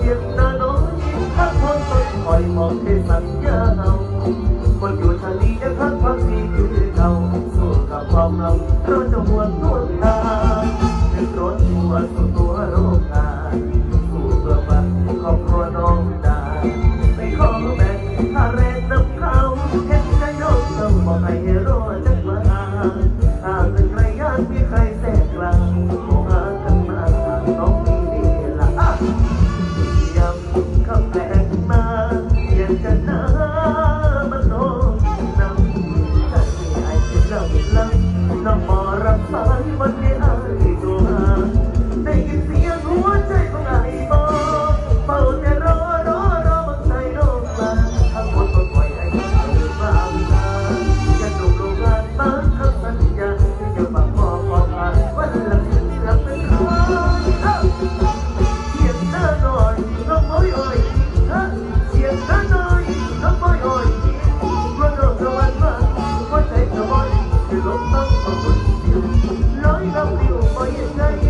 เจ็บตาน้อยพักผ่อนต้องคอยมองเทสัญญาเราคนอยู่ทะเลยังพักพักดีคือเขาสู้กับความเราเราจะหวนทวนทางนึกร้อนหัวสุดตัวโรคงานสู้เพื่อบ้านครอบครัวน้องด้ไม่ขอแบ่งค่าแรงน้ำเขาแค่นนายกต้างบอกให้รอจักมา Thank you. Lo y lo voy a estar